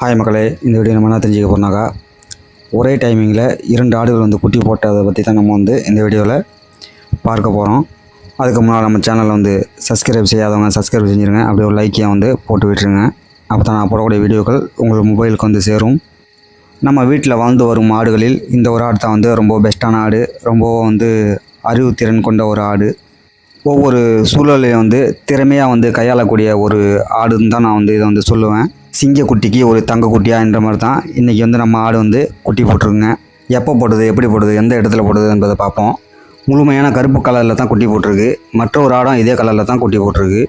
Hi மக்களே இந்த video நம்ம என்ன தெரிஞ்சுக்க போறோம்னாக்கா ஒரே டைமிங்கில் இரண்டு ஆடுகள் வந்து குட்டி போட்டதை பற்றி தான் நம்ம வந்து இந்த வீடியோவில் பார்க்க போகிறோம் அதுக்கு முன்னால் நம்ம சேனலை வந்து சப்ஸ்கிரைப் செய்யாதவங்க சப்ஸ்கிரைப் செஞ்சுருங்க. அப்படியே ஒரு லைக்கையும் வந்து போட்டு விட்டுருங்க. அப்போ தான் நான் போடக்கூடிய வீடியோக்கள் உங்கள் மொபைலுக்கு வந்து சேரும். நம்ம வீட்டில் வாழ்ந்து வரும் ஆடுகளில் இந்த ஒரு ஆடு தான் வந்து ரொம்ப பெஸ்ட்டான ஆடு ரொம்ப வந்து அறிவுத்திறன் கொண்ட ஒரு ஆடு. ஒவ்வொரு சூழலையும் வந்து திறமையாக வந்து கையாளக்கூடிய ஒரு ஆடுன்னு தான் நான் வந்து இதை வந்து சொல்லுவேன். சிங்கக்குட்டிக்கு ஒரு தங்க குட்டியான்ற மாதிரி தான் இன்றைக்கி வந்து நம்ம ஆடு வந்து குட்டி போட்டிருக்குங்க. எப்போ போடுது எப்படி போடுது எந்த இடத்துல போடுது என்பதை பார்ப்போம். முழுமையான கருப்பு கலரில் தான் குட்டி போட்டிருக்கு. மற்ற ஒரு ஆடும் இதே கலரில் தான் குட்டி போட்டிருக்கு.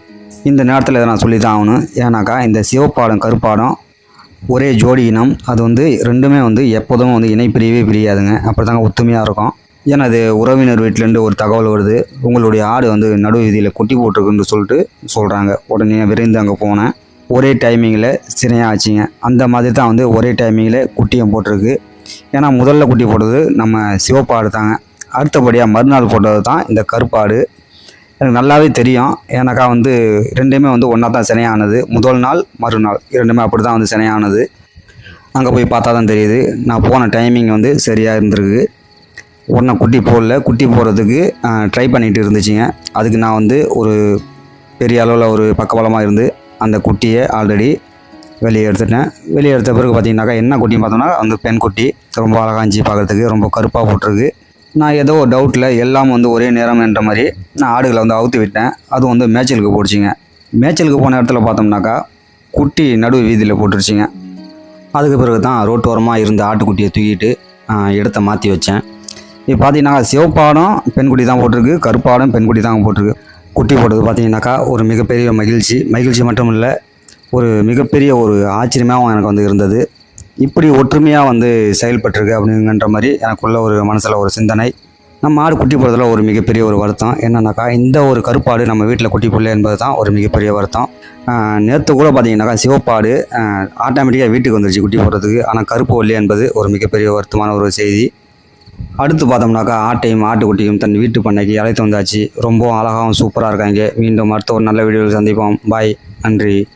இந்த நேரத்தில் இதை நான் சொல்லி தான் ஆகணும். ஏன்னாக்கா இந்த சிவப்பாடம் கருப்பாடம் ஒரே ஜோடி இனம். அது வந்து ரெண்டுமே வந்து எப்போதும் வந்து இணை பிரியவே பிரியாதுங்க. அப்படி தாங்க ஒத்துமையாக இருக்கும். ஏன்னா அது உறவினர் வீட்டிலேருந்து ஒரு தகவல் வருது. உங்களுடைய ஆடு வந்து நடு வீதியில் குட்டி போட்டிருக்குன்னு சொல்லிட்டு சொல்கிறாங்க உடனே விரைந்து அங்கே போனேன். ஒரே டைமிங்கில் சினையாக ஆச்சுங்க. அந்த மாதிரி தான் வந்து ஒரே டைமிங்கில் குட்டியும் போட்டிருக்கு. ஏன்னா முதல்ல குட்டி போட்டது நம்ம சிவப்பாடு தாங்க. அடுத்தபடியாக மறுநாள் போட்டது தான் இந்த கருப்பாடு எனக்கு நல்லாவே தெரியும். ஏன்னாக்கா வந்து ரெண்டுமே வந்து ஒன்றா தான் சினையானது. முதல் நாள் மறுநாள். இரண்டுமே அப்படி தான் வந்து சினையானது. அங்கே போய் பார்த்தா தான் தெரியுது. நான் போன டைமிங் வந்து சரியாக இருந்திருக்கு. உடனே குட்டி போடல. குட்டி போடுறதுக்கு ட்ரை பண்ணிகிட்டு இருந்துச்சுங்க. அதுக்கு நான் வந்து ஒரு பெரிய அளவில் ஒரு பக்கபலமாக இருந்து அந்த குட்டியை ஆல்ரெடி வெளியே எடுத்துட்டேன் வெளியே எடுத்த பிறகு பார்த்தீங்கன்னாக்கா என்ன குட்டின்னு பார்த்தோம்னா அந்த பெண் குட்டி ரொம்ப அழகாஞ்சி பார்க்குறதுக்கு ரொம்ப கருப்பாக போட்டிருக்கு. நான் ஏதோ ஒரு டவுட்டில் எல்லாம் வந்து ஒரே நேரம் என்ற மாதிரி நான் ஆடுகளை வந்து அவுத்து விட்டேன். அது வந்து மேய்ச்சலுக்கு போட்டுச்சிங்க. மேய்ச்சலுக்கு போன இடத்துல பார்த்தோம்னாக்கா குட்டி நடு வீதியில் போட்டுருச்சுங்க. அதுக்கு பிறகு தான் ரோட்டோரமாக இருந்த ஆட்டுக்குட்டியை தூக்கிட்டு இடத்த மாற்றி வச்சேன். இப்போ பார்த்தீங்கன்னா சிவப்பாடம் பெண்குட்டி தான் போட்டிருக்கு கருப்பாடம் பெண்குட்டி தான் போட்டிருக்கு. குட்டி போட்டது பார்த்தீங்கன்னாக்கா ஒரு மிகப்பெரிய மகிழ்ச்சி. மகிழ்ச்சி மட்டும் இல்லை ஒரு மிகப்பெரிய ஒரு ஆச்சரியமாகவும் எனக்கு வந்து இருந்தது. இப்படி ஒற்றுமையாக வந்து செயல்பட்டுருக்கு அப்படிங்கன்ற மாதிரி எனக்குள்ள ஒரு மனசில் ஒரு சிந்தனை. நம்ம ஆடு குட்டி போடுறதுல ஒரு மிகப்பெரிய ஒரு வருத்தம். என்னென்னாக்கா இந்த ஒரு கருப்பாடு நம்ம வீட்டில் குட்டி போடல என்பது தான் ஒரு மிகப்பெரிய வருத்தம். நேற்று கூட பார்த்தீங்கன்னாக்கா சிவப்பாடு ஆட்டோமேட்டிக்காக வீட்டுக்கு வந்துருச்சு குட்டி போடுறதுக்கு. ஆனால் கருப்பு ஒல்லி என்பது ஒரு மிகப்பெரிய வருத்தமான ஒரு செய்தி. அடுத்து பார்த்தோம்னாக்கா ஆட்டையும் ஆட்டுக்குட்டியும் தன் வீட்டு பண்ணைக்கு அழைத்து வந்தாச்சு. ரொம்பவும் அழகாகவும் சூப்பராக இருக்காங்க. மீண்டும் அடுத்த ஒரு நல்ல வீடியோவில் சந்திப்போம். பாய் நன்றி.